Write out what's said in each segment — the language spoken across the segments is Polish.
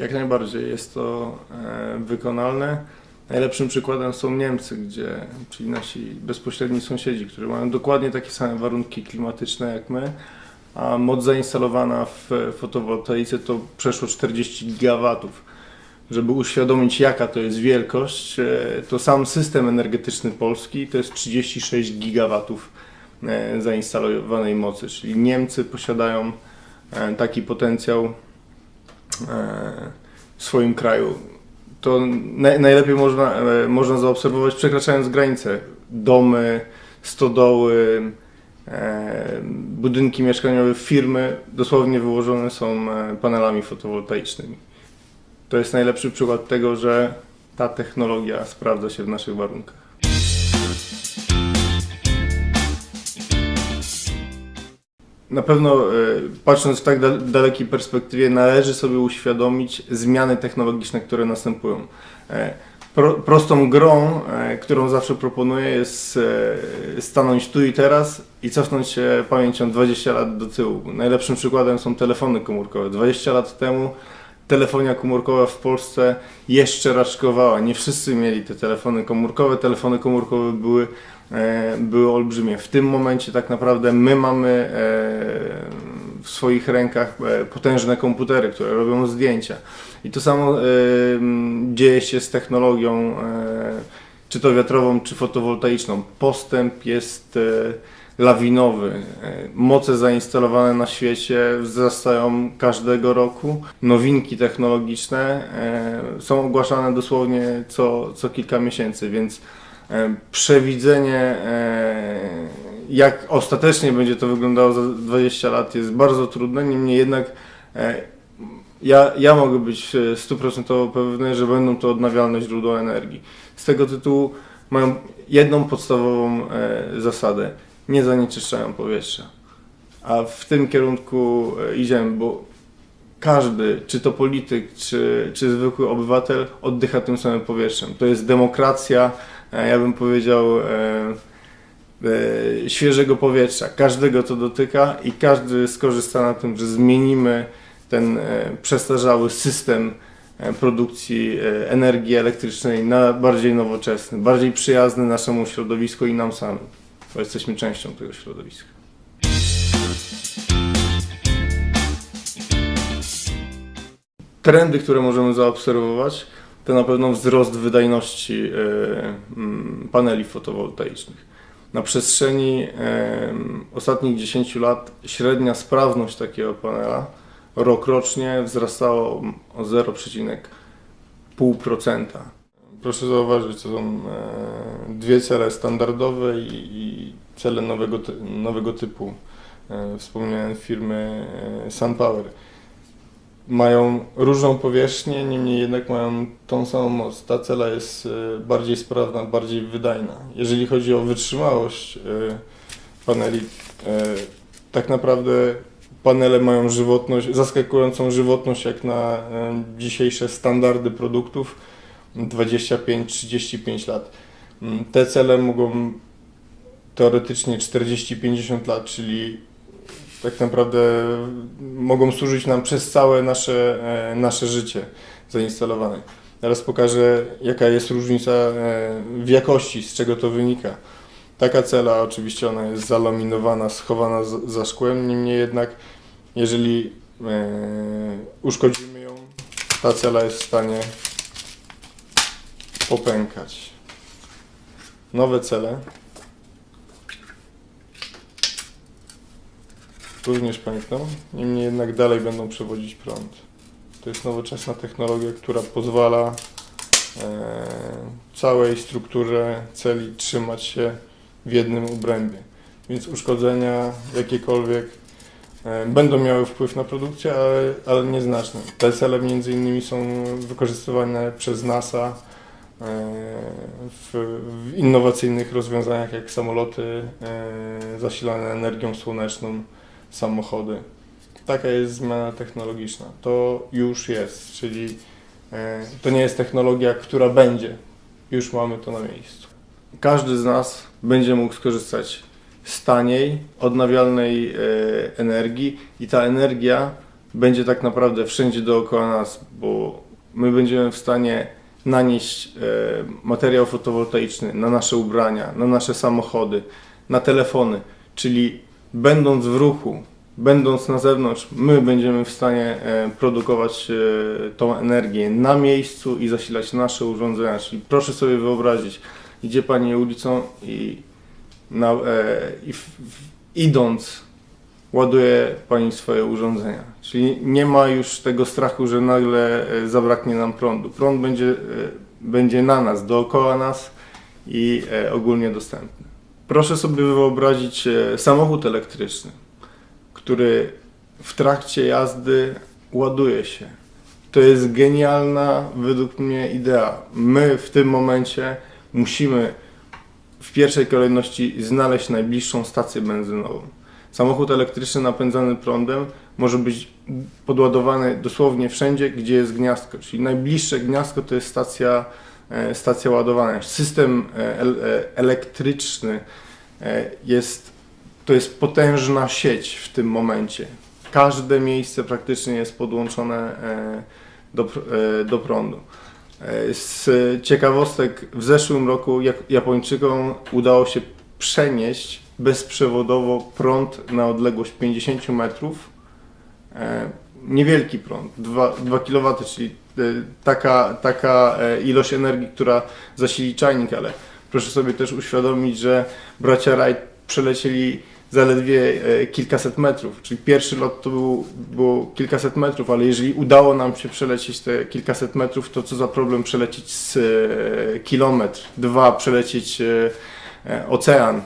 Jak najbardziej jest to e, wykonalne. Najlepszym przykładem są Niemcy, gdzie, czyli nasi bezpośredni sąsiedzi, którzy mają dokładnie takie same warunki klimatyczne jak my, a moc zainstalowana w fotowoltaice to przeszło 40 gigawatów. Żeby uświadomić jaka to jest wielkość, e, to sam system energetyczny Polski to jest 36 gigawatów e, zainstalowanej mocy, czyli Niemcy posiadają taki potencjał w swoim kraju. To naj, najlepiej można, e, można zaobserwować przekraczając granice. Domy, stodoły, e, budynki mieszkaniowe, firmy dosłownie wyłożone są e, panelami fotowoltaicznymi. To jest najlepszy przykład tego, że ta technologia sprawdza się w naszych warunkach. Na pewno, e, patrząc w tak dal- dalekiej perspektywie, należy sobie uświadomić zmiany technologiczne, które następują. E, Pro, prostą grą, e, którą zawsze proponuję, jest stanąć tu i teraz i cofnąć się pamięcią 20 lat do tyłu. Najlepszym przykładem są telefony komórkowe. 20 lat temu telefonia komórkowa w Polsce jeszcze raczkowała. Nie wszyscy mieli te telefony komórkowe. Telefony komórkowe były, były olbrzymie. W tym momencie tak naprawdę my mamy e, w swoich rękach e, potężne komputery, które robią zdjęcia. I to samo e, dzieje się z technologią, e, czy to wiatrową, czy fotowoltaiczną. Postęp jest e, lawinowy. E, Moce zainstalowane na świecie wzrastają każdego roku. Nowinki technologiczne e, są ogłaszane dosłownie co, co kilka miesięcy, więc e, przewidzenie, e, jak ostatecznie będzie to wyglądało za 20 lat, jest bardzo trudne. Niemniej jednak e, ja, ja mogę być e, stuprocentowo pewny, że będą to odnawialne źródła energii. Z tego tytułu mają jedną podstawową e, zasadę. Nie zanieczyszczają powietrza. A w tym kierunku e, idziemy, bo każdy, czy to polityk, czy, czy zwykły obywatel, oddycha tym samym powietrzem. To jest demokracja, e, ja bym powiedział, e, e, świeżego powietrza. Każdego to dotyka i każdy skorzysta na tym, że zmienimy ten e, przestarzały system e, produkcji e, energii elektrycznej na bardziej nowoczesny, bardziej przyjazny naszemu środowisku i nam samym, bo jesteśmy częścią tego środowiska. Trendy, które możemy zaobserwować, to na pewno wzrost wydajności e, paneli fotowoltaicznych. Na przestrzeni e, ostatnich 10 lat średnia sprawność takiego panela rok rocznie wzrastało o 0,5%. Proszę zauważyć, to są e, dwie cele standardowe i, cele nowego, nowego typu. Wspomniałem firmy SunPower. Mają różną powierzchnię, niemniej jednak mają tą samą moc. Ta cela jest e, bardziej sprawna, bardziej wydajna. Jeżeli chodzi o wytrzymałość e, paneli, e, tak naprawdę panele mają żywotność, zaskakującą żywotność jak na dzisiejsze standardy produktów 25-35 lat. Mm, Te cele mogą teoretycznie 40-50 lat, czyli tak naprawdę mogą służyć nam przez całe nasze, e, nasze życie zainstalowane. Teraz pokażę, jaka jest różnica e, w jakości, z czego to wynika. Taka cela, oczywiście ona jest zalaminowana, schowana za, szkłem, niemniej jednak, jeżeli e, uszkodzimy ją, ta cela jest w stanie popękać. Nowe cele również pękną, niemniej jednak dalej będą przewodzić prąd. To jest nowoczesna technologia, która pozwala e, całej strukturze celi trzymać się w jednym obrębie. Więc uszkodzenia jakiekolwiek e, będą miały wpływ na produkcję, ale, ale nieznaczny. Te cele między innymi są wykorzystywane przez NASA e, w, w innowacyjnych rozwiązaniach jak samoloty e, zasilane energią słoneczną, samochody. Taka jest zmiana technologiczna. To już jest, czyli e, to nie jest technologia, która będzie. Już mamy to na miejscu. Każdy z nas będzie mógł skorzystać z taniej, odnawialnej e, energii i ta energia będzie tak naprawdę wszędzie dookoła nas, bo my będziemy w stanie nanieść e, materiał fotowoltaiczny na nasze ubrania, na nasze samochody, na telefony, czyli będąc w ruchu, będąc na zewnątrz, my będziemy w stanie e, produkować e, tą energię na miejscu i zasilać nasze urządzenia. Czyli proszę sobie wyobrazić, idzie Pani ulicą i, na, e, i w, idąc ładuje Pani swoje urządzenia. Czyli nie ma już tego strachu, że nagle zabraknie nam prądu. Prąd będzie, będzie na nas, dookoła nas i ogólnie dostępny. Proszę sobie wyobrazić e, samochód elektryczny, który w trakcie jazdy ładuje się. To jest genialna według mnie idea. My w tym momencie musimy w pierwszej kolejności znaleźć najbliższą stację benzynową. Samochód elektryczny napędzany prądem może być podładowany dosłownie wszędzie, gdzie jest gniazdko, czyli najbliższe gniazdko to jest stacja, e, stacja ładowania. System e, e, elektryczny jest, to jest potężna sieć w tym momencie. Każde miejsce praktycznie jest podłączone do, do prądu. Z ciekawostek w zeszłym roku Japończykom udało się przenieść bezprzewodowo prąd na odległość 50 metrów. Niewielki prąd, 2, 2 kW, czyli taka, taka e, ilość energii, która zasili czajnik, ale proszę sobie też uświadomić, że bracia Wright przelecieli zaledwie e, kilkaset metrów, czyli pierwszy lot to był, było kilkaset metrów, ale jeżeli udało nam się przelecieć te kilkaset metrów, to co za problem przelecieć z e, kilometr, dwa przelecieć e, e, ocean.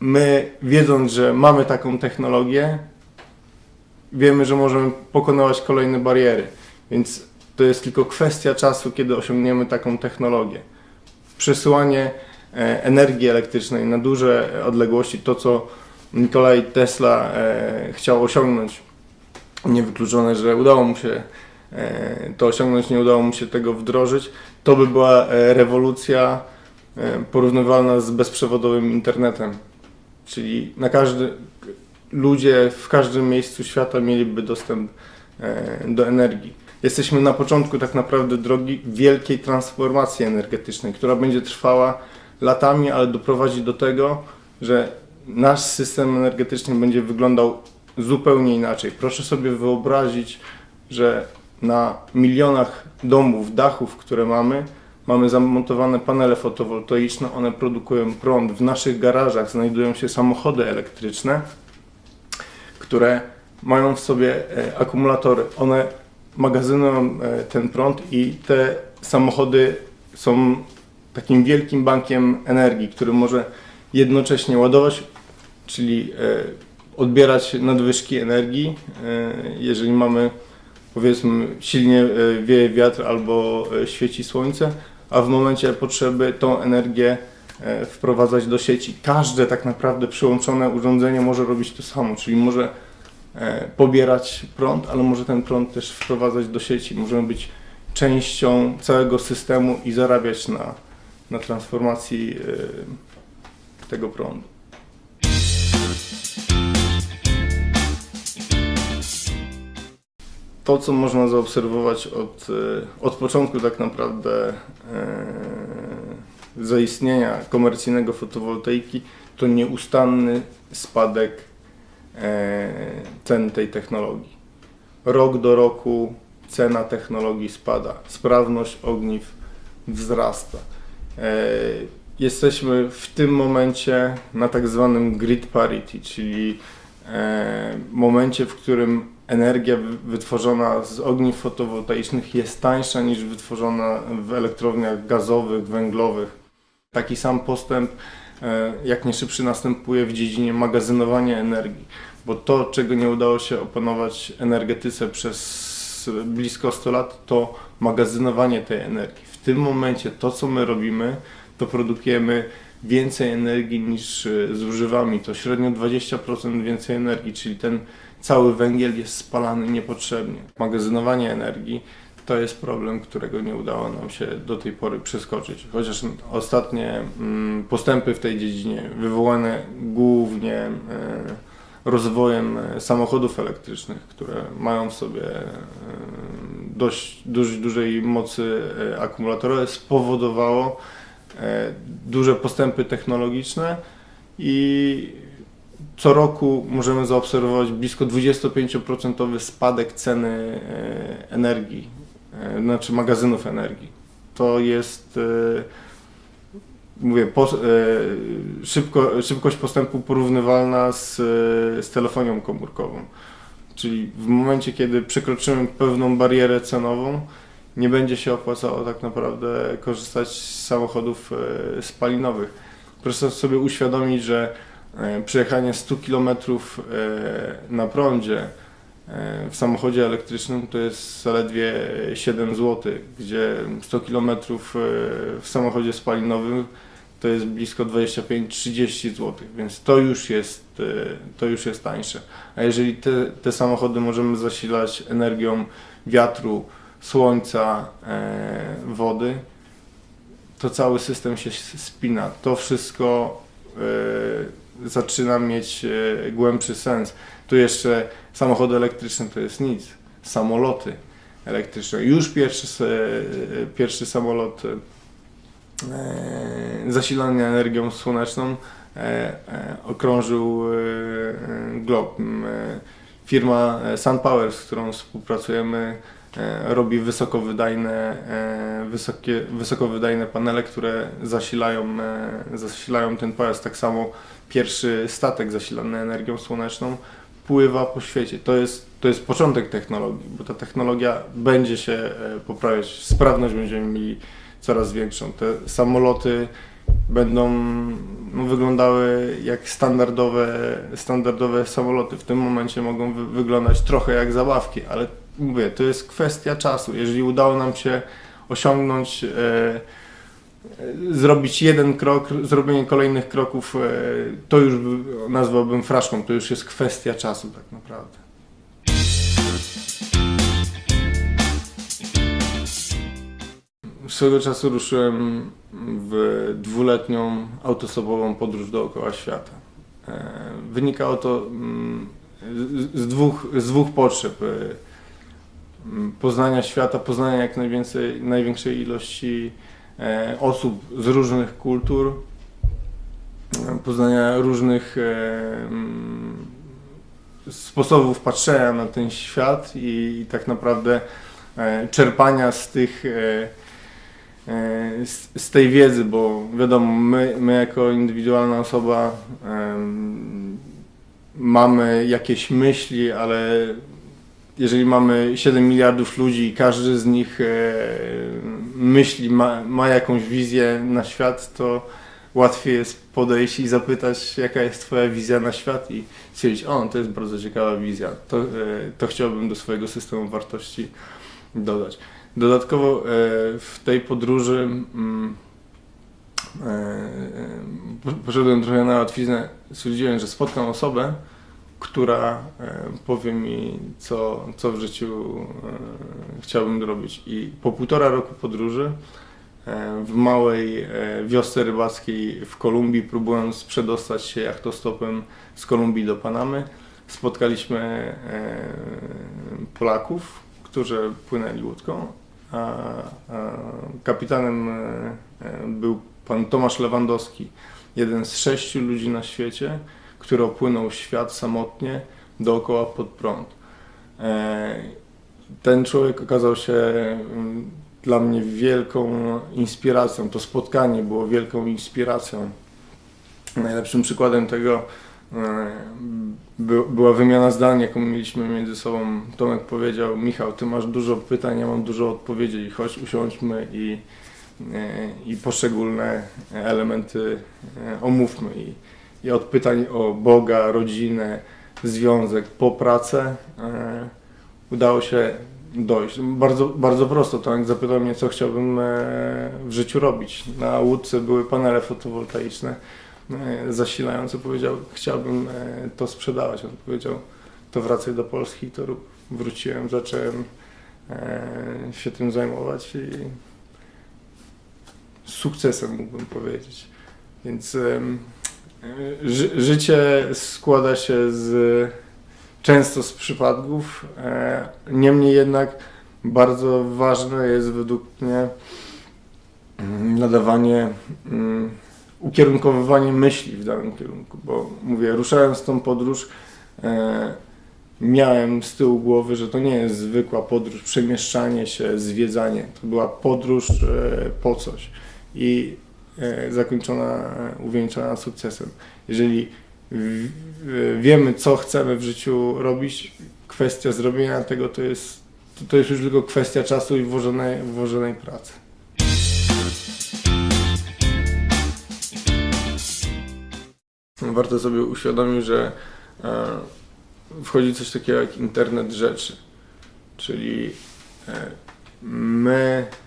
My wiedząc, że mamy taką technologię, wiemy, że możemy pokonywać kolejne bariery, więc to jest tylko kwestia czasu, kiedy osiągniemy taką technologię. Przesyłanie e, energii elektrycznej na duże odległości, to co Nikolaj Tesla e, chciał osiągnąć, niewykluczone, że udało mu się e, to osiągnąć, nie udało mu się tego wdrożyć, to by była rewolucja porównywalna z bezprzewodowym internetem. Czyli na każdy, ludzie w każdym miejscu świata mieliby dostęp do energii. Jesteśmy na początku tak naprawdę drogi wielkiej transformacji energetycznej, która będzie trwała latami, ale doprowadzi do tego, że nasz system energetyczny będzie wyglądał zupełnie inaczej. Proszę sobie wyobrazić, że na milionach domów, dachów, które mamy, mamy zamontowane panele fotowoltaiczne, one produkują prąd. W naszych garażach znajdują się samochody elektryczne, które mają w sobie e, akumulatory. One magazynują e, ten prąd i te samochody są takim wielkim bankiem energii, który może jednocześnie ładować, czyli e, odbierać nadwyżki energii, e, jeżeli mamy powiedzmy silnie wieje wiatr albo świeci słońce, a w momencie potrzeby tą energię wprowadzać do sieci. Każde tak naprawdę przyłączone urządzenie może robić to samo, czyli może pobierać prąd, ale może ten prąd też wprowadzać do sieci. Możemy być częścią całego systemu i zarabiać na, na transformacji e, tego prądu. To, co można zaobserwować od, e, od początku tak naprawdę e, zaistnienia komercyjnego fotowoltaiki, to nieustanny spadek e, cen tej technologii. Rok do roku cena technologii spada, sprawność ogniw wzrasta. E, Jesteśmy w tym momencie na tak zwanym grid parity, czyli e, momencie, w którym energia wy- wytworzona z ogniw fotowoltaicznych jest tańsza niż wytworzona w elektrowniach gazowych, węglowych. Taki sam postęp e, jak nie szybszy następuje w dziedzinie magazynowania energii, bo to, czego nie udało się opanować energetyce przez blisko 100 lat, to magazynowanie tej energii. W tym momencie to, co my robimy, to produkujemy więcej energii niż e, zużywamy. To średnio 20% więcej energii, czyli ten cały węgiel jest spalany niepotrzebnie. Magazynowanie energii to jest problem, którego nie udało nam się do tej pory przeskoczyć. Chociaż ostatnie mm, postępy w tej dziedzinie, wywołane głównie e, rozwojem e, samochodów elektrycznych, które mają w sobie e, dość duż, dużej mocy e, akumulatorowej, spowodowało duże postępy technologiczne i co roku możemy zaobserwować blisko 25% spadek ceny energii, znaczy magazynów energii. To jest, e, mówię, po, e, szybko, szybkość postępu porównywalna z, e, z telefonią komórkową. Czyli w momencie, kiedy przekroczymy pewną barierę cenową, nie będzie się opłacało tak naprawdę korzystać z samochodów e, spalinowych. Proszę sobie uświadomić, że e, przejechanie 100 km na prądzie e, w samochodzie elektrycznym to jest zaledwie 7 zł, gdzie 100 km w samochodzie spalinowym to jest blisko 25-30 zł, więc to już jest, e, to już jest tańsze. A jeżeli te, te samochody możemy zasilać energią wiatru, słońca, e, wody, to cały system się spina. To wszystko e, zaczyna mieć e, głębszy sens. Tu jeszcze samochody elektryczne to jest nic. Samoloty elektryczne. Już pierwszy, pierwszy samolot e, zasilany energią słoneczną e, e, okrążył glob. Firma SunPower, z którą współpracujemy, robi wysokowydajne, wysokie, wysokowydajne panele, które zasilają, zasilają ten pojazd. Tak samo pierwszy statek zasilany energią słoneczną pływa po świecie. To jest, to jest początek technologii, bo ta technologia będzie się e, poprawiać, sprawność będziemy mieli coraz większą. Te samoloty będą no, wyglądały jak standardowe, standardowe samoloty. W tym momencie mogą wy wyglądać trochę jak zabawki, ale mówię, to jest kwestia czasu. Jeżeli udało nam się osiągnąć, e, zrobić jeden krok, zrobienie kolejnych kroków, e, to już by- nazwałbym fraszką, to już jest kwestia czasu tak naprawdę. Swego czasu ruszyłem w dwuletnią autostopową podróż dookoła świata. E, Wynikało to mm, z, dwóch, z dwóch potrzeb. E, mm, Poznania świata, poznania jak największej ilości osób z różnych kultur, e, poznania różnych e, mm, sposobów patrzenia na ten świat i, tak naprawdę e, czerpania z tych e, e, z, tej wiedzy, bo wiadomo, my, my jako indywidualna osoba mamy jakieś myśli, ale jeżeli mamy 7 miliardów ludzi i każdy z nich e, myśli, ma, ma jakąś wizję na świat, to łatwiej jest podejść i zapytać, jaka jest Twoja wizja na świat i stwierdzić, o, to jest bardzo ciekawa wizja, to, e, to chciałbym do swojego systemu wartości dodać. Dodatkowo e, w tej podróży mm, e, poszedłem trochę na łatwiznę. Stwierdziłem, że spotkam osobę, która e, powie mi, co, co w życiu e, chciałbym robić. I po półtora roku podróży e, w małej wiosce rybackiej w Kolumbii, próbując przedostać się jachtostopem z Kolumbii do Panamy, spotkaliśmy Polaków, którzy płynęli łódką, a, kapitanem był pan Tomasz Lewandowski, jeden z sześciu ludzi na świecie, który opłynął świat samotnie dookoła pod prąd. E, Ten człowiek okazał się mm, dla mnie wielką inspiracją. To spotkanie było wielką inspiracją. Najlepszym przykładem tego e, by, była wymiana zdań, jaką mieliśmy między sobą. Tomek powiedział, Michał, ty masz dużo pytań, ja mam dużo odpowiedzi, chodź usiądźmy i, e, i poszczególne elementy omówmy. I, I od pytań o Boga, rodzinę, związek, po pracę e, udało się dojść. Bardzo, bardzo prosto. Tomek zapytał mnie, co chciałbym e, w życiu robić. Na łódce były panele fotowoltaiczne e, zasilające. Powiedział, chciałbym e, to sprzedawać. On powiedział, to wracaj do Polski, to rób. Wróciłem, zacząłem e, się tym zajmować i z sukcesem mógłbym powiedzieć. Więc em, Ży, życie składa się z często z przypadków. E, niemniej jednak bardzo ważne jest według mnie mm, nadawanie, mm, ukierunkowywanie myśli w danym kierunku, bo mówię, ruszając tą podróż, e, miałem z tyłu głowy, że to nie jest zwykła podróż, przemieszczanie się, zwiedzanie. To była podróż e, po coś i zakończona, e, uwieńczona sukcesem. Jeżeli wiemy, co chcemy w życiu robić, kwestia zrobienia tego to jest, to, to jest już tylko kwestia czasu i włożonej, włożonej pracy. Warto sobie uświadomić, że e, wchodzi coś takiego jak internet rzeczy, czyli e, my e,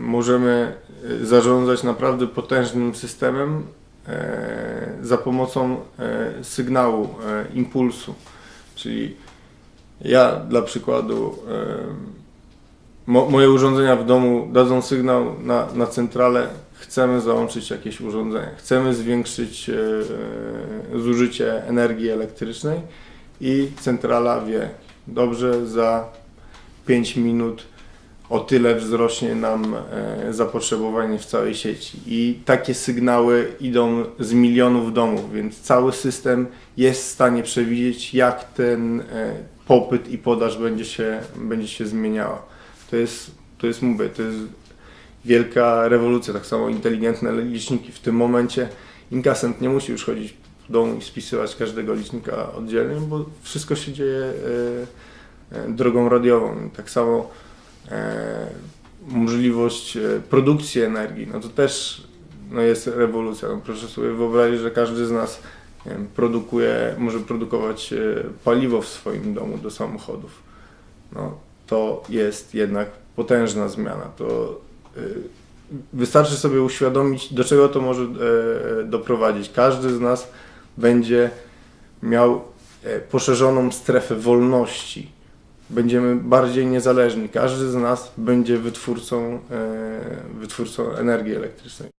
możemy e, zarządzać naprawdę potężnym systemem e, za pomocą e, sygnału, e, impulsu. Czyli ja dla przykładu e, mo, moje urządzenia w domu dadzą sygnał na, na centralę, chcemy załączyć jakieś urządzenie, chcemy zwiększyć e, zużycie energii elektrycznej i centrala wie, dobrze, za 5 minut o tyle wzrośnie nam e, zapotrzebowanie w całej sieci. I takie sygnały idą z milionów domów, więc cały system jest w stanie przewidzieć, jak ten e, popyt i podaż będzie się, będzie się zmieniała. To jest, to jest, mówię, to jest wielka rewolucja, tak samo inteligentne liczniki. W tym momencie inkasent nie musi już chodzić w domu i spisywać każdego licznika oddzielnie, bo wszystko się dzieje e, drogą radiową. Tak samo możliwość e, produkcji energii, no to też no jest rewolucja. No proszę sobie wyobrazić, że każdy z nas wiem, produkuje, może produkować e, paliwo w swoim domu do samochodów. No, to jest jednak potężna zmiana. To e, wystarczy sobie uświadomić, do czego to może e, doprowadzić. Każdy z nas będzie miał e, poszerzoną strefę wolności. Będziemy bardziej niezależni. Każdy z nas będzie wytwórcą, e, wytwórcą energii elektrycznej.